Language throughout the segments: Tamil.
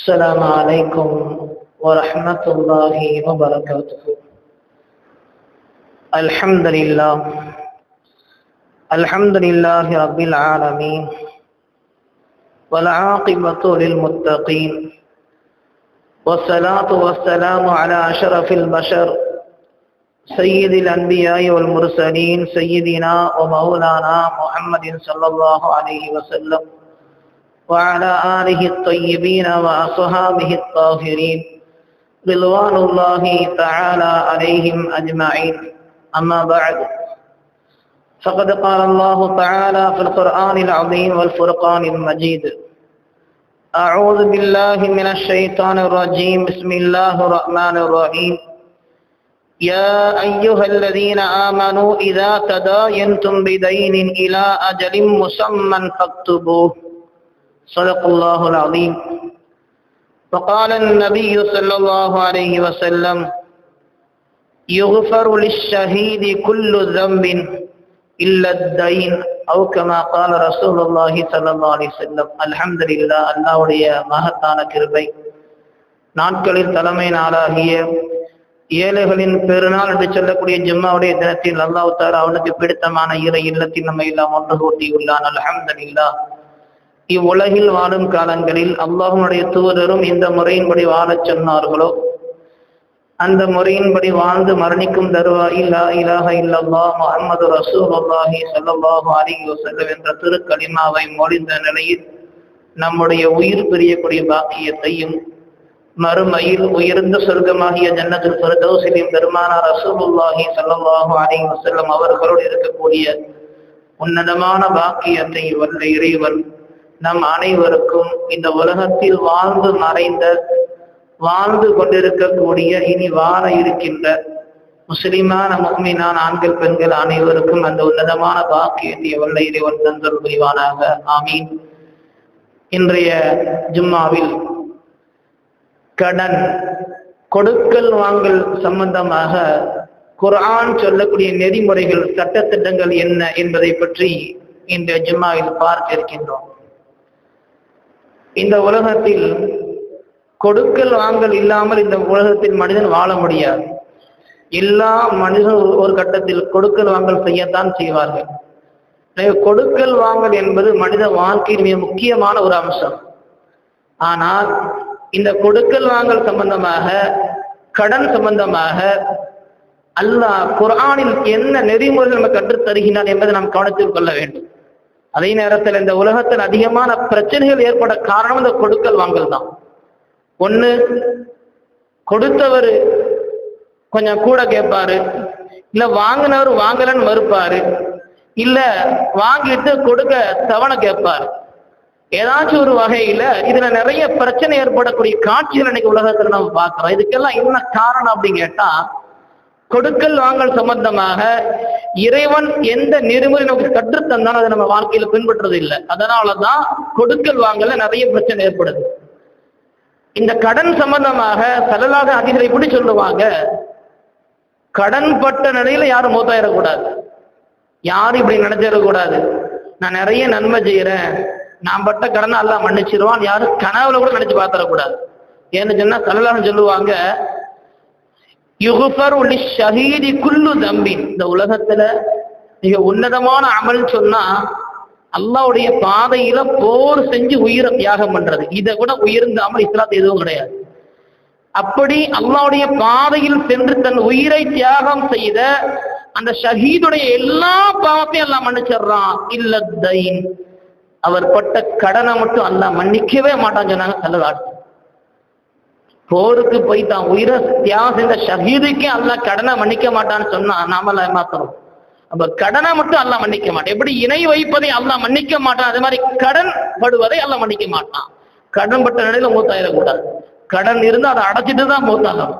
السلام عليكم ورحمة الله وبركاته. الحمد لله. الحمد لله رب العالمين. والعاقبة للمتقين. والصلاة والسلام على أشرف البشر. سيد الأنبياء والمرسلين سيدنا ومولانا محمد صلى الله عليه وسلم. وعلى آله الطيبين وأصحابه الطاهرين. رضوان الله تعالى عليهم أجمعين. أما بعد فقد قال الله تعالى في القرآن العظيم والفرقان المجيد. أعوذ بالله من الشيطان الرجيم. بسم الله الرحمن الرحيم. يا أيها الذين آمنوا إذا تداينتم بدين إلى أجل مسمى فاكتبوه. صدق الله العظيم وقال النبي صلى الله عليه وسلم يغفر للشهيد كل ذنب إلا الدين أو كما قال رسول الله صلى الله عليه وسلم الحمد لله அல்லாஹ்வுடைய மகத்தான கிருபை நாட்களில் தலைமை நாளாகிய ஏழைகளின் பெருநாள் என்று சொல்லக்கூடிய ஜும்மாவுடைய தினத்தில் அல்லாஹ் தாரா அவனுக்கு பிடித்தமான இறை இல்லத்தில் நம்ம எல்லாம் ஒன்று கூட்டியுள்ளான் அல்ஹம்துலில்லா இவ்வுலகில் வாழும் காலங்களில் அல்லாஹனுடைய தூதரும் இந்த முறையின்படி வாழச் சொன்னார்களோ? அந்த முறையின்படி வாழ்ந்து மரணிக்கும் தருவா இல்லா இலாக இல்லல்லா முஹம்மது ரசூலுல்லாஹி சல்லாஹு அலைஹி வஸல்லம் என்ற திருக்கலிமாவை மொழிந்த நிலையில் நம்முடைய உயிர் பிரியக்கூடிய பாக்கியத்தையும் மறுமையில் உயர்ந்த சொர்க்கமாகிய ஜன்னத்தில் பிரதோசிலின் பெருமானார் ரசூலுல்லாஹி சல்லாஹு அலைஹி வஸல்லம் அவர்களோடு இருக்கக்கூடிய உன்னதமான பாக்கியத்தை வல்ல இறைவன் நம் அனைவருக்கும் இந்த உலகத்தில் வாழ்ந்து மறைந்த வாழ்ந்து கொண்டிருக்கக்கூடிய இனி வாழ இருக்கின்ற முஸ்லிமான முக்மீனான ஆண்கள் பெண்கள் அனைவருக்கும் அந்த உன்னதமான பாக்கியத்தை வல்ல இறைவன் தந்தல் புரிவானாக. ஆமீன். இன்றைய ஜும்மாவில் கடன் கொடுக்கல் வாங்கல் சம்பந்தமாக குர்ஆன் சொல்லக்கூடிய நெறிமுறைகள் சட்டத்திட்டங்கள் என்ன என்பதை பற்றி இந்த ஜும்மாவில் பார்க்க இருக்கின்றோம் இந்த உலகத்தில் கொடுக்கல் வாங்கல் இல்லாமல் இந்த உலகத்தில் மனிதன் வாழ முடியாது. எல்லா மனிதன் ஒரு கட்டத்தில் கொடுக்கல் வாங்கல் செய்யத்தான் செய்வார்கள். கொடுக்கல் வாங்கல் என்பது மனித வாழ்க்கையின் மிக முக்கியமான ஒரு அம்சம். ஆனால் இந்த கொடுக்கல் வாங்கல் சம்பந்தமாக கடன் சம்பந்தமாக அல்லாஹ் குரானில் என்ன நெறிமுறைகள் நம்ம கற்றுத் தருகின்றான் என்பதை நாம் கவனத்தில் கொள்ள வேண்டும். அதே நேரத்தில் இந்த உலகத்தில் அதிகமான பிரச்சனைகள் ஏற்பட காரணம் இந்த கொடுக்கல் வாங்கல் தான். ஒண்ணு கொடுத்தவர் கொஞ்சம் கூட கேட்பாரு இல்லை வாங்கினவர் வாங்கலன்னு மறுப்பாரு இல்லை வாங்கிட்டு கொடுக்க தவணை கேட்பாரு ஏதாச்சும் ஒரு வகையில இதுல நிறைய பிரச்சனை ஏற்படக்கூடிய காட்சிகள் இன்னைக்கு உலகத்துல நம்ம பார்க்கிறோம். இதுக்கெல்லாம் என்ன காரணம் அப்படின்னு கேட்டா கொடுக்கல் வாங்கல் சம்பந்தமாக இறைவன் எந்த நெறிமுறை நமக்கு கற்றுத்தந்தான் அதை நம்ம வாழ்க்கையில பின்பற்றுறது இல்லை அதனாலதான் கொடுக்கல் வாங்கல நிறைய பிரச்சனை ஏற்படுது. இந்த கடன் சம்பந்தமாக சலலாக அதிகளை எப்படி சொல்லுவாங்க. கடன் பட்ட நிலையில யாரும் மூத்தாயிடக்கூடாது. யாரும் இப்படி நினைச்சிடக்கூடாது. நான் நிறைய நன்மை செய்யறேன். நான் பட்ட கடனை எல்லாம் மன்னிச்சிருவான். யாரும் கனவுல கூட நினைச்சு பார்த்துடக்கூடாது. ஏன்னு சொன்னா சலலாக சொல்லுவாங்க யுகுஃபர் உள்ள ஷஹீதி குல்லு தம்பின் இந்த உலகத்துல மிக உன்னதமான அமல் சொன்னா அல்லாவுடைய பாதையில போர் செஞ்சு உயிரை தியாகம் பண்றது. இதை கூட உயர்ந்த அமல் இஸ்லாத்து எதுவும் கிடையாது. அப்படி அல்லாவுடைய பாதையில் சென்று தன் உயிரை தியாகம் செய்த அந்த ஷஹீதுடைய எல்லா பாவத்தையும் எல்லாம் மன்னிச்சிடுறான். இல்ல தைன் அவர் பட்ட கடனை மட்டும் அல்லாஹ் மன்னிக்கவே மாட்டான்னு சொன்னாங்க நல்லதாடு போருக்கு போய் தான் உயிரை தியாகம் செய்த ஷஹீதுக்கே அல்ல கடனை மன்னிக்க மாட்டான்னு சொன்னா நாம ஏமாத்துறோம். அப்ப கடனை மட்டும் அல்ல மன்னிக்க மாட்டான். எப்படி இணை வைப்பதை அல்ல மன்னிக்க மாட்டான்? அதே மாதிரி கடன் படுவதை அல்ல மன்னிக்க மாட்டான். கடன் பட்ட நிலையில மூத்தாயிடக்கூடாது கடன் இருந்து அதை அடைச்சிட்டு தான் மூத்தாகணும்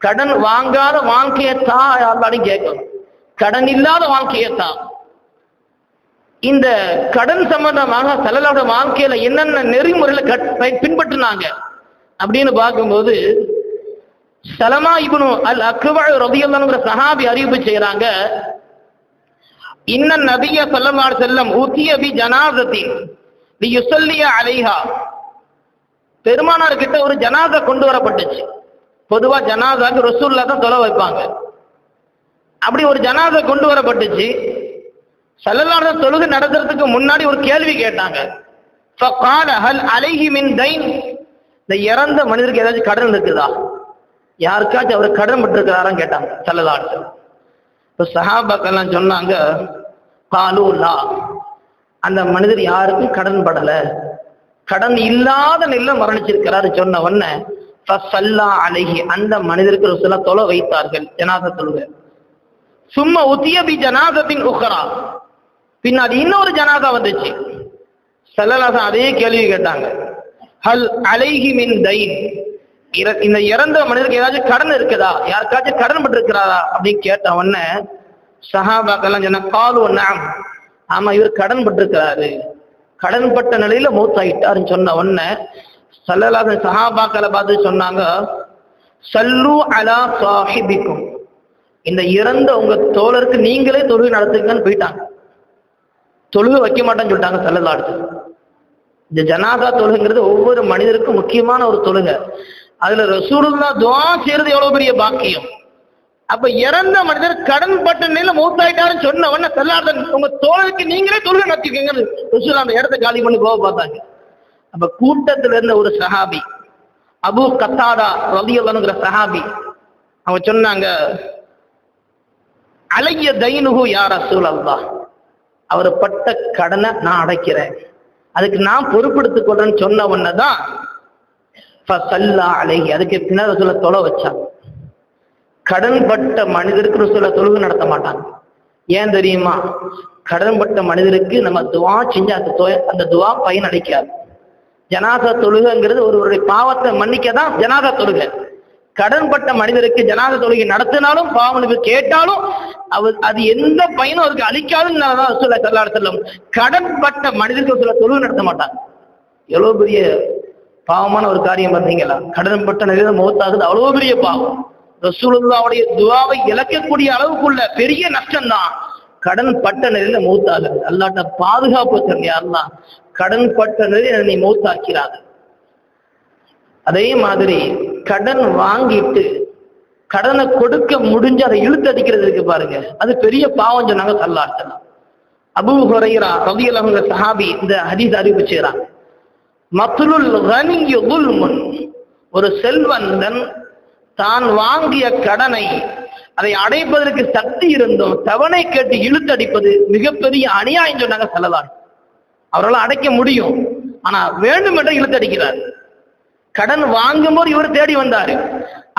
கடன் வாங்காத வாழ்க்கையை தான் அல்லாடையும் கேட்கணும் கடன் இல்லாத வாழ்க்கையை தான். இந்த கடன் சம்பந்தமாக செலலோட வாழ்க்கையில என்னென்ன நெறிமுறையில பின்பற்றினாங்க? அப்படின்னு பார்க்கும்போது சலமா இபனு அல் அக்வா ரதியல்லாங்கிற சஹாபி அறிவிப்பு செய்யறாங்க இன்ன நபிய சல்லமார் செல்லம் ஊத்திய பி ஜனாதத்தின் லியுசல்லிய அலைஹா. பெருமானார் கிட்ட ஒரு ஜனாதா கொண்டு வரப்பட்டுச்சு. பொதுவா ஜனாதாக்கு ரசூல்லா தான் தொலை வைப்பாங்க. அப்படி ஒரு ஜனாதா கொண்டு வரப்பட்டுச்சு. சல்லல்லாட தொழுகு நடத்துறதுக்கு முன்னாடி ஒரு கேள்வி கேட்டாங்க. ஃபகால ஹல் அலைஹி மின் தைன்? இந்த இறந்த மனிதருக்கு ஏதாச்சும் கடன் இருக்குதா? யாருக்காச்சும் அவர் கடன் பட்டிருக்கிறாரான்னு கேட்டாங்க செல்லலாட்டு இப்போ சஹாபாக்கெல்லாம் சொன்னாங்க காலூலா அந்த மனிதர் யாருக்கும் கடன் படலை. கடன் இல்லாத நிலை மரணிச்சிருக்கிறாரு சொன்ன உடனே சல்லா அழகி அந்த மனிதருக்கு சில தொலை வைத்தார்கள் ஜனாத தொழுகை சும்மா உத்திய பி ஜனாதத்தின் உக்கரா பின்னாடி இன்னொரு ஜனாதா வந்துச்சு. செல்லலாசன் அதே கேள்வி கேட்டாங்க. ஹல் அலைஹி மின் தைன். இற- இந்த இறந்த மனிதருக்கு ஏதாச்சும் கடன் இருக்குதா? யாருக்காச்சும் கடன் பட்டிருக்கிறாரா? அப்படின்னு கேட்ட உடனே சஹாபாக்கெல்லாம் சொன்ன காலு நாம். ஆமா இவர் கடன் பட்டிருக்கிறாரு. கடன் பட்ட நிலையில மூத்தாயிட்டாருன்னு சொன்ன உடனே சல்லலாசன் சஹாபாக்களை பார்த்து சொன்னாங்க சல்லு அலா சாஹிபிக்கும். இந்த இறந்த உங்க தோழருக்கு நீங்களே தொழுகை நடத்துங்கன்னு போயிட்டாங்க. தொழுகை வைக்க மாட்டேன்னு சொல்லிட்டாங்க செல்லலாடு இந்த ஜனாதா தொழுகைங்கிறது ஒவ்வொரு மனிதருக்கும் முக்கியமான ஒரு தொழுகை. அதுல ரசூலுல்லா துவா செய்யறது எவ்வளவு பெரிய பாக்கியம். அப்ப இறந்த மனிதர் கடன் பட்ட நிலையில மூத்தாயிட்டாருன்னு சொன்ன உடனே செல்லாடன் உங்க தோழருக்கு நீங்களே தொழுகை நடத்திக்கீங்க ரசூல் அந்த இடத்த காலி பண்ணி போக பார்த்தாங்க. அப்ப கூட்டத்துல இருந்த ஒரு சஹாபி அபு கத்தாடா ரலியல்லானுங்கிற சஹாபி அவங்க சொன்னாங்க அலைய தைனுகு யார் ரசூல் அல்லா அவர் பட்ட கடனை நான் அடைக்கிறேன். அதுக்கு நான் பொறுப்படுத்திக் கொள்றேன்னு சொன்ன உடனே தான் அழகி அதுக்கு பின்னர் சொல்ல தொலை வச்சாங்க. கடன் பட்ட மனிதருக்கு சொல்ல தொழுகை நடத்த மாட்டாங்க. ஏன் தெரியுமா? கடன் பட்ட மனிதருக்கு நம்ம துவா செஞ்சு அந்த அந்த துவா பயன் அடைக்காது ஜனாதா தொழுகைங்கிறது ஒருவருடைய பாவத்தை மன்னிக்க தான் ஜனாதா தொழுகை. கடன்பட்ட மனிதருக்கு ஜனாத தொழுகை நடத்தினாலும் பாவனுக்கு கேட்டாலும் அவர் அது எந்த பயனும் அவருக்கு அளிக்காதுன்னு தான் ரசூலுல்லாஹி ஸல்லல்லாஹு கடன்பட்ட மனிதருக்கு சில தொழுகை நடத்த மாட்டாங்க. எவ்வளவு பெரிய பாவமான ஒரு காரியம் பார்த்தீங்களா? கடன்பட்ட நிலையில முகத்தாகுது அவ்வளவு பெரிய பாவம். ரசூலுல்லாவுடைய துவாவை இழக்கக்கூடிய அளவுக்குள்ள பெரிய நஷ்டம் தான் கடன் பட்ட நிலையில மௌத்தாகுது. அல்லாட்ட பாதுகாப்பு தரணும் யாரெல்லாம் கடன் பட்ட நிலையில நீ மூத்தாக்கிறார்கள். அதே மாதிரி கடன் வாங்கிட்டு கடனை கொடுக்க முடிஞ்சு அதை இழுத்து அடிக்கிறது இருக்கு பாருங்க. அது பெரிய பாவம் சொன்னாங்க சல்லாட்டலாம் அபு ஹுரைரா ரலியல்லாஹு சஹாபி இந்த ஹதீஸ் அறிவிச்சுறாங்க மத்துலுல் கனியு துல்முன். ஒரு செல்வந்தன் தான் வாங்கிய கடனை அதை அடைப்பதற்கு சக்தி இருந்தும் தவணை கேட்டு இழுத்தடிப்பது மிகப்பெரிய அநியாயம் சொன்னாங்க செல்லலாம் அவரால் அடைக்க முடியும். ஆனா வேண்டுமென்ற இழுத்து அடிக்கிறார். கடன் வாங்கும்போது இவர் தேடி வந்தாரு.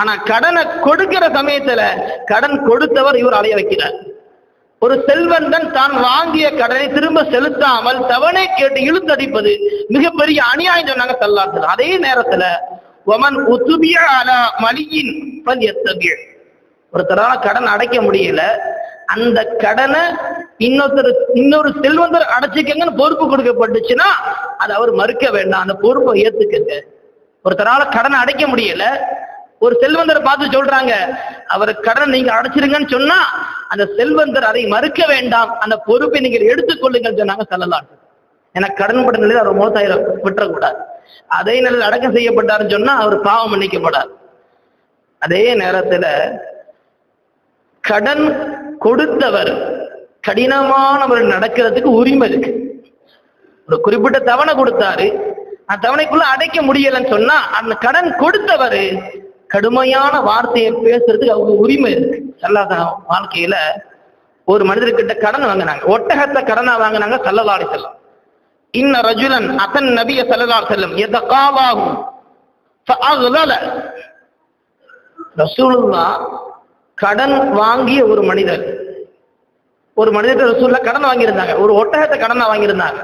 ஆனா கடனை கொடுக்கிற சமயத்துல கடன் கொடுத்தவர் இவர் அலைய வைக்கிறார். ஒரு செல்வந்தன் தான் வாங்கிய கடனை திரும்ப செலுத்தாமல் தவணை கேட்டு இழுத்தடிப்பது மிகப்பெரிய அநியாயம் சொன்னாங்க சல்லாத்துல அதே நேரத்துல ஒமன் உத்துபிய அலா மலியின் பல் எத்தபிய. ஒருத்தரால கடன் அடைக்க முடியல. அந்த கடனை இன்னொருத்தர் இன்னொரு செல்வந்தர் அடைச்சிக்கங்கன்னு பொறுப்பு கொடுக்கப்பட்டுச்சுன்னா அதை அவர் மறுக்க வேண்டாம். அந்த பொறுப்பை ஏத்துக்கங்க. ஒருத்தரால கடனை அடைக்க முடியல. ஒரு செல்வந்தரை பார்த்து சொல்றாங்க அவர் கடனை நீங்க அடைச்சிருங்கன்னு சொன்னா அந்த செல்வந்தர் அதை மறுக்க வேண்டாம். அந்த பொறுப்பை நீங்கள் எடுத்துக்கொள்ளுங்கள் சொன்னாங்க சொல்லலாம். ஏன்னா கடன் பட்ட நிலையில் அவர் மோத்தாயிரம் விட்டுறக்கூடாது. அதே நிலையில் அடக்கம் செய்யப்பட்டாருன்னு சொன்னா அவர் பாவம் மன்னிக்கப்படாது. அதே நேரத்துல கடன் கொடுத்தவர் கடினமானவர் நடக்கிறதுக்கு உரிமை இருக்கு. ஒரு குறிப்பிட்ட தவணை கொடுத்தாரு அந்த தவணைக்குள்ள அடைக்க முடியலன்னு சொன்னா அந்த கடன் கொடுத்தவர் கடுமையான வார்த்தையை பேசுறதுக்கு அவங்க உரிமை இருக்கு. சல்லாத வாழ்க்கையில ஒரு மனிதர்கிட்ட கடன் வாங்கினாங்க. ஒட்டகத்தை கடனா வாங்கினாங்க சல்லலாடி செல்லம் இன்ன ரஜுலன் அசன் நபிய சல்லலாடி செல்லம் எதகாவாகும் ரசூலுல்லா கடன் வாங்கிய ஒரு மனிதர். ஒரு மனிதர் ரசூல்லா கடன் வாங்கியிருந்தாங்க. ஒரு ஒட்டகத்தை கடனா வாங்கியிருந்தாங்க.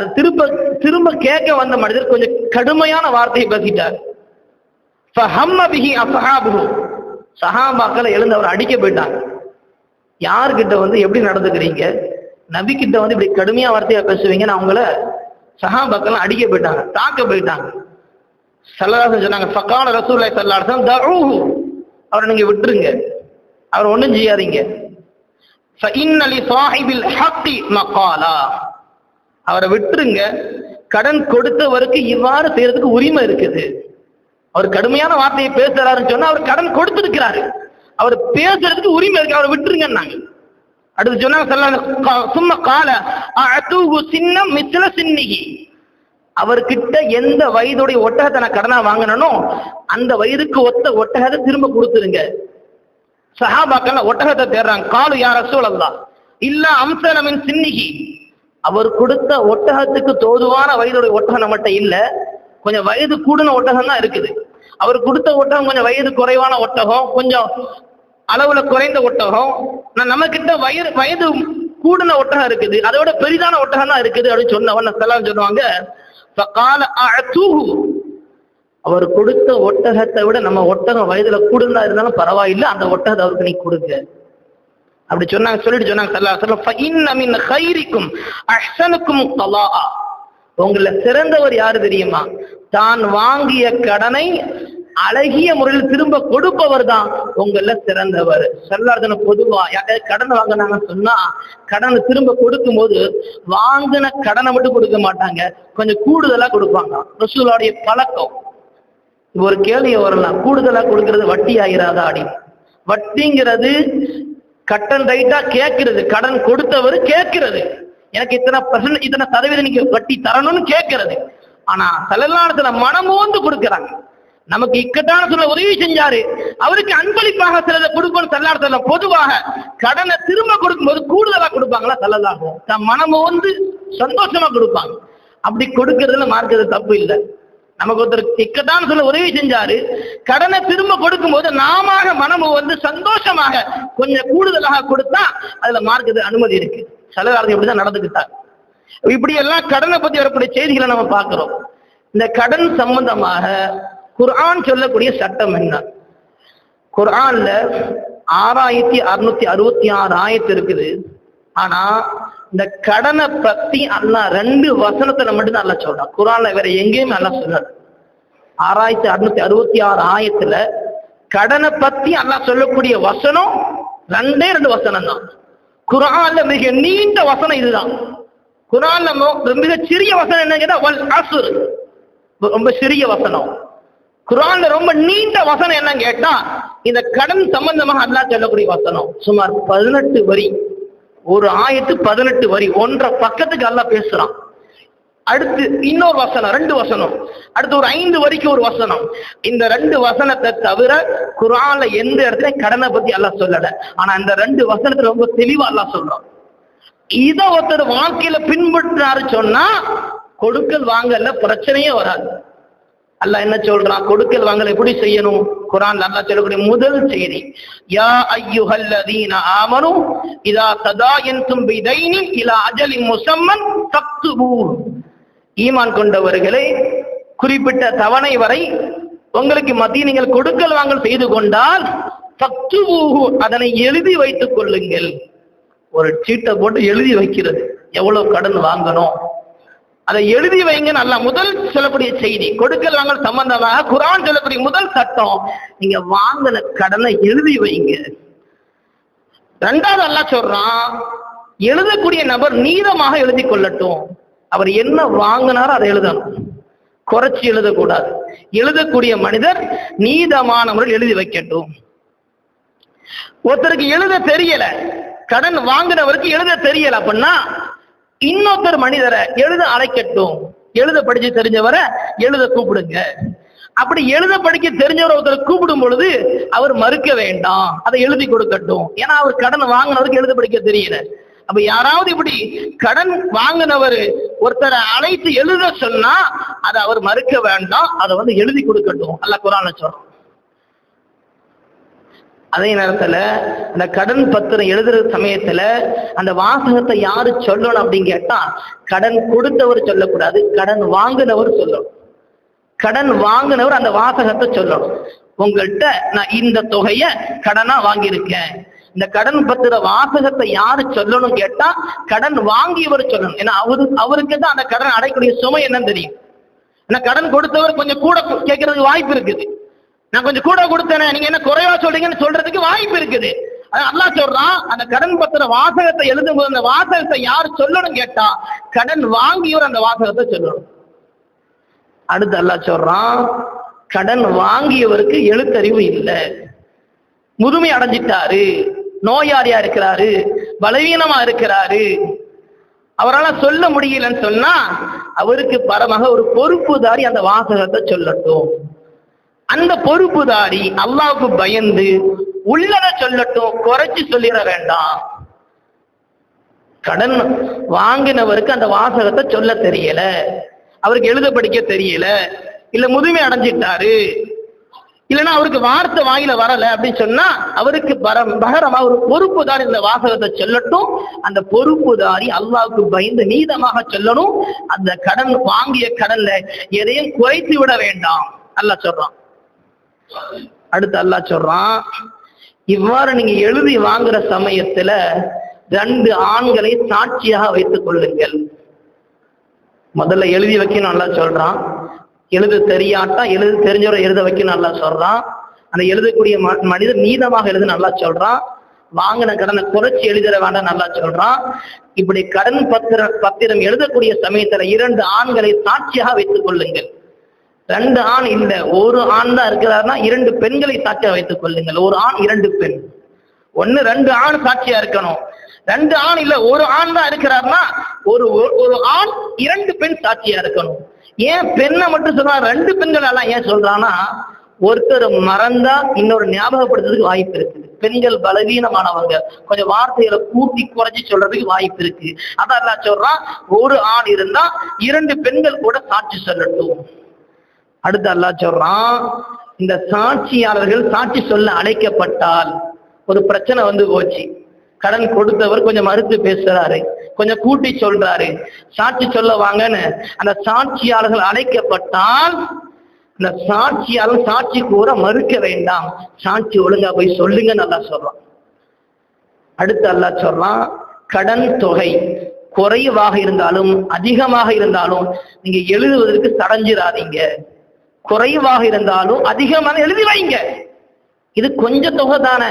அது திரும்ப திரும்ப கேட்க வந்த மனிதர் கொஞ்சம் கடுமையான வார்த்தையை பேசிட்டார். ஃபஹம்ம எழுந்து அவர் அடிக்க போயிட்டாங்க யார்கிட்ட வந்து எப்படி நடந்துக்கிறீங்க? நபிக்கிட்ட வந்து இப்படி கடுமையா வார்த்தையா பேசுவீங்கன்னு அவங்கள சஹாபாக்கள் அடிக்க போயிட்டாங்க தாக்க போயிட்டாங்க. சல்லல்லாஹு சொன்னாங்க ஃபகால ரசூலுல்லாஹி ஸல்லல்லாஹு அலைஹி அவரை நீங்க விட்டுருங்க. அவர் ஒன்றும் செய்யாதீங்க. ஃபஇன்ன லி ஹக்கி மகாலா. அவரை விட்டுருங்க. கடன் கொடுத்தவருக்கு இவ்வாறு செய்யறதுக்கு உரிமை இருக்குது. அவர் கடுமையான வார்த்தையை பேசுறாருன்னு சொன்னா அவர் கடன் கொடுத்திருக்கிறாரு. அவர் பேசுறதுக்கு உரிமை இருக்கு அவரை விட்டுருங்கன்னாங்க. அடுத்து சொன்னாங்க சும்மா கால அத்தூகு சின்னம் மிச்சல சின்னிகி அவர்கிட்ட எந்த வயதுடைய ஒட்டகத்தை நான் கடனா வாங்கினனோ அந்த வயதுக்கு ஒத்த ஒட்டகத்தை திரும்ப கொடுத்துருங்க. சஹாபாக்கள் ஒட்டகத்தை தேடுறாங்க. காலு யார் ரசூலல்லா இல்ல அம்சலமின் சின்னிகி அவர் கொடுத்த ஒட்டகத்துக்கு தோதுவான வயதுடைய ஒட்டகம் நம்மகிட்ட இல்ல. கொஞ்சம் வயது கூடின ஒட்டகம் தான் இருக்குது. அவர் கொடுத்த ஒட்டகம் கொஞ்சம் வயது குறைவான ஒட்டகம் கொஞ்சம் அளவுல குறைந்த ஒட்டகம். நான் நம்ம கிட்ட வயது வயது கூடின ஒட்டகம் இருக்குது. அதோட பெரிதான ஒட்டகம் தான் இருக்குது அப்படின்னு சொன்ன செல்லாம் சொல்லுவாங்க. அவர் கொடுத்த ஒட்டகத்தை விட நம்ம ஒட்டகம் வயதுல கூடுதலா இருந்தாலும் பரவாயில்லை. அந்த ஒட்டகத்தை அவருக்கு நீ கொடுங்க. அப்படி சொன்னாங்க சொல்லிட்டு சொன்னாங்க சல்லா சொல்லம் ஹைரிக்கும் அஹ்சனுக்கும் கலா உங்களை சிறந்தவர் யாரு தெரியுமா? தான் வாங்கிய கடனை அழகிய முறையில் திரும்ப கொடுப்பவர் தான் உங்கள சிறந்தவர். சொல்லாதன பொதுவா யாராவது கடன் வாங்கினாங்கன்னு சொன்னா கடனை திரும்ப கொடுக்கும் போது வாங்கின கடனை மட்டும் கொடுக்க மாட்டாங்க. கொஞ்சம் கூடுதலா கொடுப்பாங்க. ரசூலோடைய பழக்கம். ஒரு கேள்வி வரலாம். கூடுதலா கொடுக்கறது வட்டி ஆகிறாதா அடி? வட்டிங்கிறது கட்டன் ரைட்டா கேட்கிறது. கடன் கொடுத்தவர் கேட்கிறது. எனக்கு இத்தனை பர்சன்ட் இத்தனை சதவீதம் நீங்க வட்டி தரணும்னு கேட்கிறது. ஆனா செலநாளத்துல மனமோந்து கொடுக்கிறாங்க. நமக்கு இக்கட்டான சொல்ல உதவி செஞ்சாரு. அவருக்கு அன்பளிப்பாக சிலதை கொடுக்கணும் செல்லாடத்துல பொதுவாக கடனை திரும்ப கொடுக்கும்போது கூடுதலா கொடுப்பாங்களா? செல்லலாகும் தன் மனம வந்து சந்தோஷமா கொடுப்பாங்க. அப்படி கொடுக்கறதுல மார்க்கிறது தப்பு இல்லை. நமக்கு ஒருத்தர் திக்கத்தான் சொல்ல உதவி செஞ்சாரு. கடனை திரும்ப கொடுக்கும்போது நாம மனம் வந்து சந்தோஷமாக கொஞ்சம் கூடுதலாக கொடுத்தா அதுல மார்க்கிறது அனுமதி இருக்கு. செலவாளர்கள் இப்படிதான் நடந்துக்கிட்டார் இப்படி எல்லாம் கடனை பத்தி வரக்கூடிய செய்திகளை நம்ம பார்க்கிறோம். இந்த கடன் சம்பந்தமாக குர்ஆன் சொல்லக்கூடிய சட்டம் என்ன? குர்ஆன்ல ஆறாயிரத்தி அறுநூத்தி அறுபத்தி ஆறு ஆயத்து இருக்குது. ஆனா இந்த கடனை பத்தி அல்லா ரெண்டு வசனத்துல மட்டும் அல்ல சொல்றான். குரான்ல வேற எங்கேயுமே அல்ல சொல்லாது. ஆறாயிரத்தி அறுநூத்தி அறுபத்தி ஆறு ஆயிரத்துல கடனை பத்தி அல்லா சொல்லக்கூடிய வசனம் ரெண்டே ரெண்டு வசனம் தான். குரான்ல மிக நீண்ட வசனம் இதுதான். குரான்ல மிக சிறிய வசனம் என்ன கேட்டா வல் அசுர் ரொம்ப சிறிய வசனம். குரான்ல ரொம்ப நீண்ட வசனம் என்னன்னு கேட்டா இந்த கடன் சம்பந்தமாக அல்லா சொல்லக்கூடிய வசனம். சுமார் பதினெட்டு வரி. ஒரு ஆயிரத்து பதினெட்டு வரி ஒன்றரை பக்கத்துக்கு அல்லா பேசுறான். அடுத்து இன்னொரு வசனம் ரெண்டு வசனம். அடுத்து ஒரு ஐந்து வரைக்கும் ஒரு வசனம். இந்த ரெண்டு வசனத்தை தவிர குரான்ல எந்த இடத்துல கடனை பத்தி அல்ல சொல்லல. ஆனா இந்த ரெண்டு வசனத்தை ரொம்ப தெளிவா அல்ல சொல்றோம் இத ஒருத்தர் வாழ்க்கையில பின்பற்றாரு சொன்னா கொடுக்கல் வாங்கல பிரச்சனையே வராது. அல்ல என்ன சொல்றான்? கொடுக்கல் வாங்கல் எப்படி செய்யணும்? குரான் அல்லாஹ் சொல்லக்கூடிய முதல் செய்தி. யா ஐயுஹல்லதீன ஆமனும் இதா ததாயன்தும் பிதைனி இலா அஜலி முசம்மன் தக்துபூ ஈமான் கொண்டவர்களே குறிப்பிட்ட தவணை வரை உங்களுக்கு மத்திய நீங்கள் கொடுக்கல் வாங்கல் செய்து கொண்டால் தக்துபூஹு அதனை எழுதி வைத்துக் கொள்ளுங்கள். ஒரு சீட்டை போட்டு எழுதி வைக்கிறது. எவ்வளவு கடன் வாங்கணும்? அதை எழுதி வைங்க நல்லா முதல் சொல்லக்கூடிய செய்தி. கொடுக்கல் வாங்கல் சம்பந்தமாக குரான் சொல்லக்கூடிய முதல் சட்டம். நீங்க வாங்கின கடனை எழுதி வைங்க. ரெண்டாவது அல்லா சொல்றான் எழுதக்கூடிய நபர் நீதமாக எழுதி கொள்ளட்டும். அவர் என்ன வாங்கினாரோ அதை எழுதணும். குறைச்சி எழுதக்கூடாது. எழுதக்கூடிய மனிதர் நீதமான முறையில் எழுதி வைக்கட்டும். ஒருத்தருக்கு எழுத தெரியல கடன் வாங்கினவருக்கு எழுத தெரியல அப்படின்னா இன்னொருத்தர் மனிதரை எழுத அழைக்கட்டும். எழுத படிச்சு தெரிஞ்சவரை எழுத கூப்பிடுங்க. அப்படி எழுத படிக்க தெரிஞ்சவர் ஒருத்தர் கூப்பிடும் பொழுது அவர் மறுக்க வேண்டாம். அதை எழுதி கொடுக்கட்டும். ஏன்னா அவர் கடன் வாங்கினவருக்கு எழுத படிக்க தெரியல. அப்ப யாராவது இப்படி கடன் வாங்கினவர் ஒருத்தரை அழைத்து எழுத சொன்னா அதை அவர் மறுக்க வேண்டாம். அதை வந்து எழுதி கொடுக்கட்டும். அல்ல குரான சொல்றோம் அதே நேரத்துல அந்த கடன் பத்திரம் எழுதுற சமயத்துல அந்த வாசகத்தை யாரு சொல்லணும் அப்படின்னு கேட்டா கடன் கொடுத்தவர் சொல்லக்கூடாது கடன் வாங்கினவர் சொல்லணும். கடன் வாங்கினவர் அந்த வாசகத்தை சொல்லணும். உங்கள்கிட்ட நான் இந்த தொகைய கடனா வாங்கியிருக்கேன். இந்த கடன் பத்திர வாசகத்தை யாரு சொல்லணும் கேட்டா கடன் வாங்கியவர் சொல்லணும். ஏன்னா அவரு அவருக்கு தான் அந்த கடன் அடைக்கூடிய சுமை என்னன்னு தெரியும். ஏன்னா கடன் கொடுத்தவர் கொஞ்சம் கூட கேட்கறதுக்கு வாய்ப்பு இருக்குது. நான் கொஞ்சம் கூட கொடுத்தேனே நீங்க என்ன குறைவா சொல்றீங்கன்னு சொல்றதுக்கு வாய்ப்பு இருக்குது. அல்லா சொல்றான் அந்த கடன் பத்திர வாசகத்தை எழுதும் போது அந்த வாசகத்தை யார் சொல்லணும் கேட்டா கடன் வாங்கியவர் அந்த வாசகத்தை சொல்லணும். அடுத்து அல்லாஹ் சொல்றான் கடன் வாங்கியவருக்கு எழுத்தறிவு இல்லை. முதுமை அடைஞ்சிட்டாரு நோயாளியா இருக்கிறாரு பலவீனமா இருக்கிறாரு. அவரால் சொல்ல முடியலன்னு சொன்னா அவருக்கு பரமாக ஒரு பொறுப்புதாரி அந்த வாசகத்தை சொல்லட்டும். அந்த பொறுப்புதாரி அல்லாவுக்கு பயந்து உள்ளத சொல்லட்டும் குறைச்சு சொல்லிட வேண்டாம். கடன் வாங்கினவருக்கு அந்த வாசகத்தை சொல்ல தெரியல. அவருக்கு எழுத படிக்க தெரியல. இல்ல முதுமை அடைஞ்சிட்டாரு. இல்லைன்னா அவருக்கு வார்த்தை வாயில வரல அப்படின்னு சொன்னா அவருக்கு பரம் பகரமா ஒரு பொறுப்புதாரி இந்த வாசகத்தை சொல்லட்டும். அந்த பொறுப்புதாரி அல்லாவுக்கு பயந்து நீதமாக சொல்லணும். அந்த கடன் வாங்கிய கடன்ல எதையும் குறைத்து விட வேண்டாம். நல்லா சொல்றான். அடுத்து அல்லாஹ் சொல்றான் இவ்வாறு நீங்க எழுதி வாங்குற சமயத்துல ரெண்டு ஆண்களை சாட்சியாக வைத்துக் கொள்ளுங்கள். முதல்ல எழுதி வைக்கணும் நல்லா சொல்றான். எழுத தெரியாட்டா எழுத தெரிஞ்சவரை எழுத வைக்கணும் நல்லா சொல்றான். அந்த எழுதக்கூடிய ம- மனிதர் நீதமாக எழுத நல்லா சொல்றான். வாங்கின கடனை குறைச்சி எழுதிட வேண்டாம் நல்லா சொல்றான். இப்படி கடன் பத்திர பத்திரம் எழுதக்கூடிய சமயத்துல இரண்டு ஆண்களை சாட்சியாக வைத்துக் கொள்ளுங்கள். ரெண்டு ஆண் இல்ல ஒரு ஆண் தான் இருக்கிறாருன்னா இரண்டு பெண்களை சாட்சியாக வைத்துக் கொள்ளுங்கள். ஒரு ஆண் இரண்டு பெண். ஒன்னு ரெண்டு ஆண் சாட்சியா இருக்கணும். ரெண்டு ஆண் இல்ல ஒரு ஆண் தான் இருக்கிறாருன்னா ஒரு ஒரு ஆண் இரண்டு பெண் சாட்சியா இருக்கணும். ஏன் பெண்ணை மட்டும் சொல்றா ரெண்டு பெண்கள் எல்லாம் ஏன் சொல்றான்னா ஒருத்தர் மறந்தா இன்னொரு ஞாபகப்படுத்துறதுக்கு வாய்ப்பு இருக்குது. பெண்கள் பலவீனமானவங்க. கொஞ்சம் வார்த்தைகளை கூட்டி குறைச்சி சொல்றதுக்கு வாய்ப்பு இருக்கு. அதான் சொல்றான்? ஒரு ஆண் இருந்தா இரண்டு பெண்கள் கூட சாட்சி சொல்லட்டும். அடுத்து அல்லா சொல்றான் இந்த சாட்சியாளர்கள் சாட்சி சொல்ல அழைக்கப்பட்டால் ஒரு பிரச்சனை வந்து போச்சு. கடன் கொடுத்தவர் கொஞ்சம் மறுத்து பேசுறாரு கொஞ்சம் கூட்டி சொல்றாரு. சாட்சி சொல்ல வாங்கன்னு அந்த சாட்சியாளர்கள் அழைக்கப்பட்டால் அந்த சாட்சியாளர் சாட்சி கூற மறுக்க வேண்டாம். சாட்சி ஒழுங்கா போய் சொல்லுங்க நல்லா சொல்றான். அடுத்து அல்லா சொல்றான் கடன் தொகை குறைவாக இருந்தாலும் அதிகமாக இருந்தாலும் நீங்க எழுதுவதற்கு தடைஞ்சிடாதீங்க குறைவாக இருந்தாலும் அதிகமாக எழுதி வைங்க. இது கொஞ்ச தொகை தானே?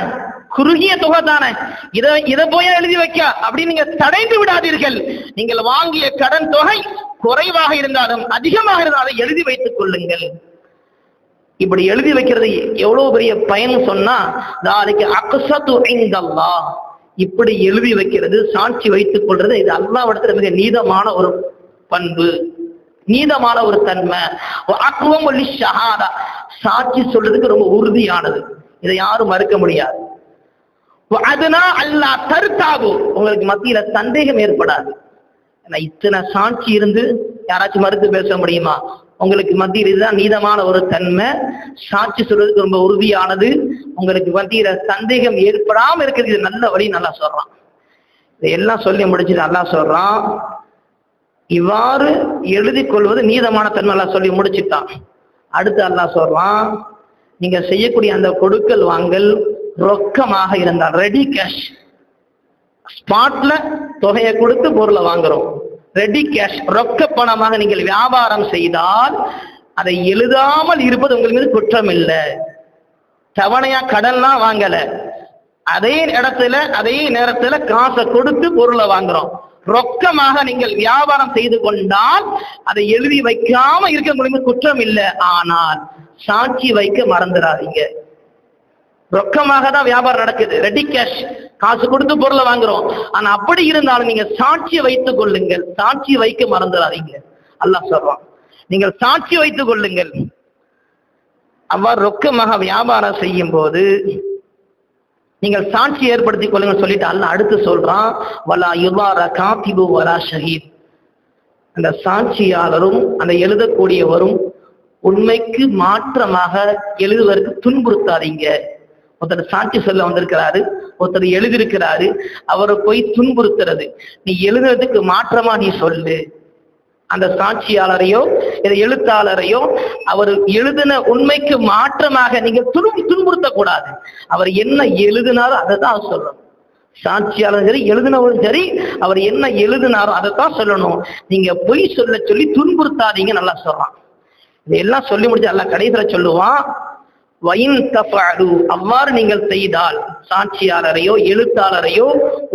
குறுகிய தொகை தானே? இதை இதை போய் எழுதி வைக்க அப்படின்னு நீங்க தடைந்து விடாதீர்கள். நீங்கள் வாங்கிய கடன் தொகை குறைவாக இருந்தாலும் அதிகமாக இருந்தாலும் எழுதி வைத்துக் கொள்ளுங்கள். இப்படி எழுதி வைக்கிறது எவ்வளவு பெரிய பயன் சொன்னா நாளைக்கு அக்சத்து ஐந்தல்லா இப்படி எழுதி வைக்கிறது சாட்சி வைத்துக் கொள்றது இது அல்லாவிடத்துல மிக நீதமான ஒரு பண்பு. நீதமான ஒரு தன்மை. அக்குவம் ஷஹாதா. சாட்சி சொல்றதுக்கு ரொம்ப உறுதியானது. இதை யாரும் மறுக்க முடியாது. அதுனா அல்லா தருத்தாகும் உங்களுக்கு மத்தியில சந்தேகம் ஏற்படாது. ஏன்னா இத்தனை சாட்சி இருந்து யாராச்சும் மறுத்து பேச முடியுமா? உங்களுக்கு மத்தியில் இதுதான் நீதமான ஒரு தன்மை. சாட்சி சொல்றதுக்கு ரொம்ப உறுதியானது. உங்களுக்கு மத்தியில சந்தேகம் ஏற்படாம இருக்கிறது. நல்ல வழி நல்லா சொல்றான். இதையெல்லாம் சொல்லி முடிச்சு நல்லா சொல்றான். இவ்வாறு எழுதி கொள்வது நீதமான தன்மை அல்லா சொல்லி முடிச்சுட்டான். அடுத்து அல்லாஹ் சொல்றான் நீங்க செய்யக்கூடிய அந்த கொடுக்கல் வாங்கல் ரொக்கமாக இருந்தால் ரெடி கேஷ் ஸ்பாட்ல தொகையை கொடுத்து பொருளை வாங்குறோம். ரெடி கேஷ் ரொக்க பணமாக நீங்கள் வியாபாரம் செய்தால் அதை எழுதாமல் இருப்பது உங்கள் மீது குற்றம் இல்லை. தவணையா கடன்லாம் வாங்கல. அதே இடத்துல அதே நேரத்துல காசை கொடுத்து பொருளை வாங்குறோம். ரொக்கமாக நீங்கள் வியாபாரம் செய்து கொண்டால் அதை எழுதி வைக்காம இருக்க முடியும் குற்றம் இல்லை. ஆனால் சாட்சி வைக்க மறந்துடாதீங்க. ரொக்கமாக தான் வியாபாரம் நடக்குது. ரெடி கேஷ் காசு கொடுத்து பொருளை வாங்குறோம். ஆனா அப்படி இருந்தாலும் நீங்க சாட்சியை வைத்துக் கொள்ளுங்கள். சாட்சி வைக்க மறந்துடாதீங்க. அல்லாஹ் சொல்றான். நீங்கள் சாட்சி வைத்துக் கொள்ளுங்கள். அவ்வாறு ரொக்கமாக வியாபாரம் செய்யும் போது நீங்கள் சாட்சி ஏற்படுத்திக் கொள்ளுங்க சொல்லிட்டு அல்ல அடுத்து சொல்றான் வலா யுவார காத்திபு வலா ஷஹீத். அந்த சாட்சியாளரும் அந்த எழுதக்கூடியவரும் உண்மைக்கு மாற்றமாக எழுதுவதற்கு துன்புறுத்தாதீங்க. ஒருத்தர் சாட்சி சொல்ல வந்திருக்கிறாரு ஒருத்தர் எழுதியிருக்கிறாரு அவரை போய் துன்புறுத்துறது. நீ எழுதுறதுக்கு மாற்றமா நீ சொல்லு. அந்த சாட்சியாளரையோ எழுத்தாளரையோ அவர் எழுதின உண்மைக்கு மாற்றமாக நீங்க துன்பு துன்புறுத்த கூடாது அவர் என்ன எழுதினாரோ அதை தான் சொல்லணும். சாட்சியாளரும் சரி எழுதினவரும் சரி அவர் என்ன எழுதினாரோ அதை தான் சொல்லணும். நீங்க பொய் சொல்ல சொல்லி துன்புறுத்தாதீங்க நல்லா சொல்றான். இதெல்லாம் சொல்லி முடிச்சு அல்ல கடைசியில சொல்லுவான் வயின் அவ்வாறு நீங்கள் செய்தால் சாட்சியாளரையோ எழுத்தாளரையோ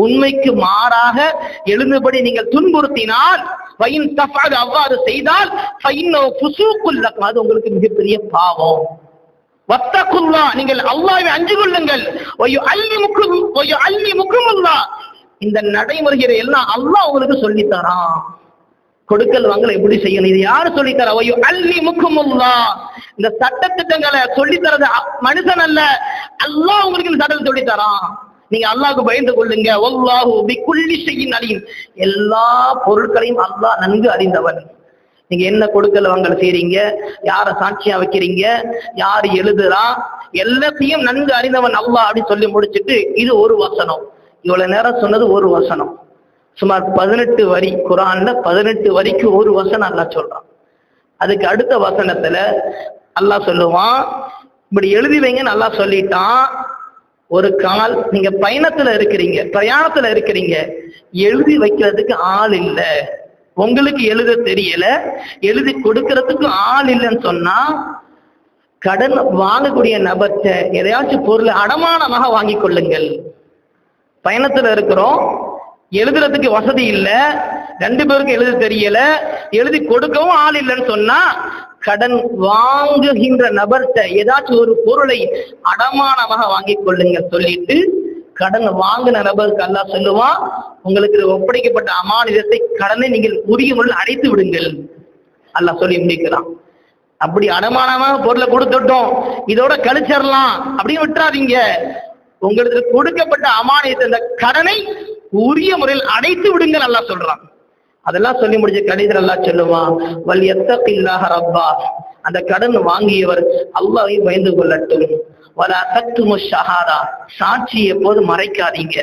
உண்மைக்கு மாறாக எழுந்தபடி நீங்கள் துன்புறுத்தினால் ஃபைன் தஃபாது அவ்வாறு செய்தால் ஃபைன்னஹு ஃபுசூக்குல் அது உங்களுக்கு மிகப்பெரிய பாவம். வத்தகுல்லா நீங்கள் அல்லாவை அஞ்சு கொள்ளுங்கள். ஒயு அள்ளி முக்கும் ஒயு அள்ளி முக்குமுல்லா இந்த நடைமுறைகளை எல்லாம் அல்லாஹ் உங்களுக்கு சொல்லித் தரான் கொடுக்கல் வாங்கல எப்படி செய்யணும்? இது யாரு சொல்லித்தர? ஐயோ ஒயு அள்ளி முக்குமுல்லா இந்த சட்ட திட்டங்களை சொல்லித் மனுஷன் அல்ல. அல்லாஹ் உங்களுக்கு இந்த சட்டத்தை சொல்லித்தரான். நீங்க அல்லாஹ்வுக்கு பயந்து கொள்ளுங்க. வல்லாஹு பிக்குல்லி செய்யும் அலீம். எல்லா பொருட்களையும் அல்லாஹ் நன்கு அறிந்தவன். நீங்க என்ன கொடுக்கல வாங்கல் செய்றீங்க? யார சாட்சியா வைக்கிறீங்க? யார் எழுதுறா? எல்லாத்தையும் நன்கு அறிந்தவன் அல்லாஹ் அப்படின்னு சொல்லி முடிச்சிட்டு இது ஒரு வசனம். இவ்வளவு நேரம் சொன்னது ஒரு வசனம். சுமார் பதினெட்டு வரி குரான்ல பதினெட்டு வரிக்கு ஒரு வசனம் அல்லா சொல்றான். அதுக்கு அடுத்த வசனத்துல அல்லாஹ் சொல்லுவான் இப்படி எழுதி வைங்கன்னு நல்லா சொல்லிட்டான். ஒரு கால் நீங்க பயணத்துல இருக்கிறீங்க பிரயாணத்துல இருக்கிறீங்க எழுதி வைக்கிறதுக்கு ஆள் இல்ல. உங்களுக்கு எழுத தெரியல எழுதி கொடுக்கறதுக்கு ஆள் இல்லைன்னு சொன்னா கடன் வாங்கக்கூடிய நபர்கிட்ட எதையாச்சும் பொருளை அடமானமாக வாங்கிக் கொள்ளுங்கள். பயணத்துல இருக்கிறோம் எழுதுறதுக்கு வசதி இல்லை ரெண்டு பேருக்கு எழுத தெரியல எழுதி கொடுக்கவும் ஆள் இல்லைன்னு சொன்னா கடன் வாங்குகின்ற நபர்கிட்ட ஏதாச்சும் ஒரு பொருளை அடமானமாக வாங்கிக் கொள்ளுங்க சொல்லிட்டு கடன் வாங்கின நபருக்கு அல்லா சொல்லுவான் உங்களுக்கு ஒப்படைக்கப்பட்ட அமானிதத்தை கடனை நீங்கள் உரிய முறையில் அடைத்து விடுங்கள். அல்லா சொல்லி முடிக்கிறான். அப்படி அடமானமாக பொருளை கொடுத்துட்டோம் இதோட கழிச்சிடலாம் அப்படின்னு விட்டுறாதீங்க. உங்களுக்கு கொடுக்கப்பட்ட அமானியத்தை இந்த கடனை உரிய முறையில் அடைத்து விடுங்கள் அல்லா சொல்றான். அதெல்லாம் சொல்லி முடிஞ்ச கடைசியில் எல்லாம் சொல்லுவான் வல் எத்தகில்லாஹ ரப்பா. அந்த கடன் வாங்கியவர் அல்லாவை பயந்து கொள்ளட்டும். வல அசத்துமு ஷஹாதா. சாட்சியை எப்போது மறைக்காதீங்க.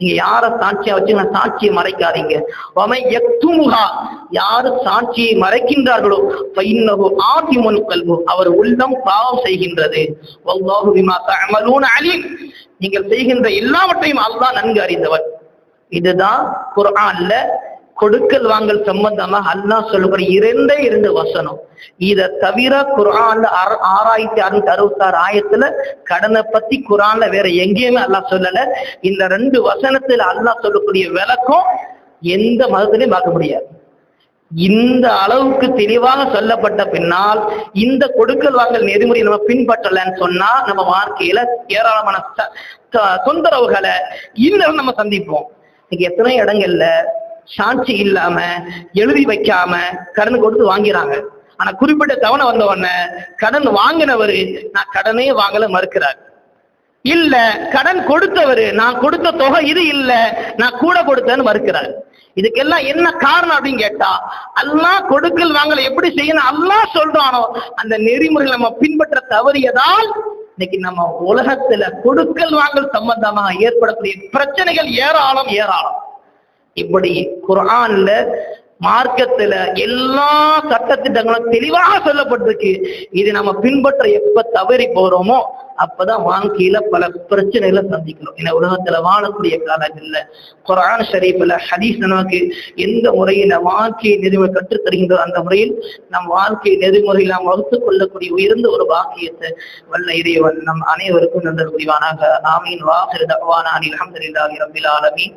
நீங்க யார சாட்சியா வச்சுங்க சாட்சியை மறைக்காதீங்க. வமை எக்துமுகா யாரு சாட்சியை மறைக்கின்றார்களோ ஃபைன்னஹு ஆதிமுன் கல்வோ அவர் உள்ளம் பாவம் செய்கின்றது. வல்லாஹு பிமா தஅமலூன அலீம். நீங்கள் செய்கின்ற எல்லாவற்றையும் அல்லாஹ் நன்கு அறிந்தவர் இதுதான் குர்ஆன்ல கொடுக்கல் வாங்கல் சம்பந்தமாக அல்லாஹ் சொல்லக்கூடிய இரண்டே இரண்டு வசனம். இத தவிர குரான்ல ஆறாயிரத்தி அறுநூத்தி அறுபத்தி ஆறு ஆயத்துல கடனை பத்தி குரான்ல வேற எங்கேயுமே அல்லாஹ் சொல்லல. இந்த ரெண்டு வசனத்துல அல்லாஹ் சொல்லக்கூடிய விளக்கம் எந்த மதத்திலையும் பார்க்க முடியாது. இந்த அளவுக்கு தெளிவாக சொல்லப்பட்ட பின்னால் இந்த கொடுக்கல் வாங்கல் நெறிமுறை நம்ம பின்பற்றலன்னு சொன்னா நம்ம வாழ்க்கையில ஏராளமான ச- தொந்தரவுகளை இன்னும் நம்ம சந்திப்போம். இன்னைக்கு எத்தனை இடங்கள்ல சாட்சி இல்லாம எழுதி வைக்காம கடன் கொடுத்து வாங்கிறாங்க. ஆனா குறிப்பிட்ட தவணை வந்த உடனே கடன் வாங்கினவரு நான் கடனே வாங்கல மறுக்கிறார். இல்ல கடன் கொடுத்தவரு நான் கொடுத்த தொகை இது இல்ல நான் கூட கொடுத்தேன்னு மறுக்கிறார். இதுக்கெல்லாம் என்ன காரணம் அப்படின்னு கேட்டா அல்லா கொடுக்கல் வாங்கல எப்படி செய்யணும்? அல்லா சொல்றானோ அந்த நெறிமுறைகளை நம்ம பின்பற்ற தவறியதால் இன்னைக்கு நம்ம உலகத்துல கொடுக்கல் வாங்கல் சம்பந்தமாக ஏற்படக்கூடிய பிரச்சனைகள் ஏராளம் ஏராளம். இப்படி குரான்ல மார்க்கத்துல எல்லா சட்டத்திட்டங்களும் தெளிவாக சொல்லப்பட்டிருக்கு. இது நம்ம பின்பற்ற எப்ப தவறி போறோமோ அப்பதான் வாழ்க்கையில பல பிரச்சனைகளை சந்திக்கிறோம். ஏன்னா உலகத்துல வாழக்கூடிய காலங்கள்ல குரான் ஷரீஃபில் ஹதீஸ் நமக்கு எந்த முறையில வாழ்க்கை நெறிமுறை கற்றுத் தருகின்றோ அந்த முறையில் நம் வாழ்க்கை நெறிமுறையில் நாம் வகுத்து கொள்ளக்கூடிய உயர்ந்த ஒரு பாக்கியத்தை வல்ல இறைவன் நம் அனைவருக்கும் நல்ல புரிவானாக ஆமீன். வாஹிர் தவானா அல்ஹம்துலில்லாஹி ரபில் ஆலமீன்.